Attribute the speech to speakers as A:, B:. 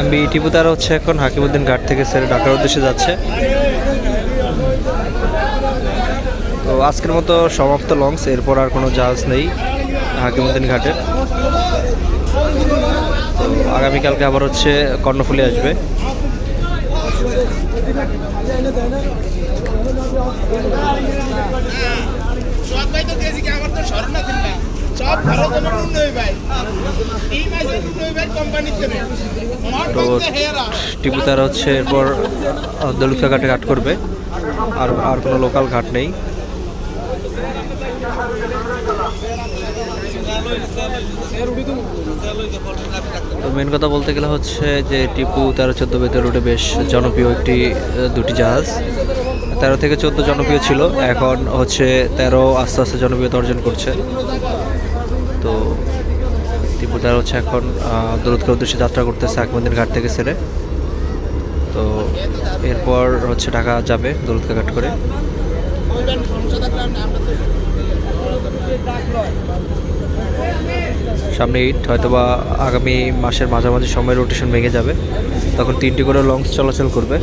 A: আমি টিপু তারা হচ্ছে এখন হাকিমুদ্দিন ঘাট থেকে ছেড়ে ঢাকার উদ্দেশ্যে যাচ্ছে। তো আজকের মতো সমাপ্ত লঞ্চ, এরপর আর কোনো জাহাজ নেই হাকিমুদ্দিন ঘাটের। তো আগামীকালকে আবার হচ্ছে কর্ণফুলি আসবে।
B: তো
A: টিপু তারা হচ্ছে এরপর দলুকা ঘাটে ঘাট করবে। আর আর কোনো লোকাল ঘাট নেই। তো মেন কথা বলতে গেলে হচ্ছে যে টিপু তেরো চোদ্দ বেতের রুটে বেশ জনপ্রিয় একটি দুটি জাহাজ। তেরো থেকে চোদ্দ জনপ্রিয় ছিল, এখন হচ্ছে তেরো আস্তে আস্তে জনপ্রিয়তা অর্জন করছে। তো টিপু তারা হচ্ছে এখন দূরত্বের উদ্দেশ্যে যাত্রা করতেছে আকমন্দির ঘাট থেকে ছেড়ে তো এরপর হচ্ছে ঢাকা যাবে দৌলতকা ঘাট করে। সামনে ঈদ, হয়তোবা আগামী মাসের মাঝামাঝি সময় রোটেশন ভেঙে যাবে। তখন তিনটি করে লঞ্চ চলাচল করবে।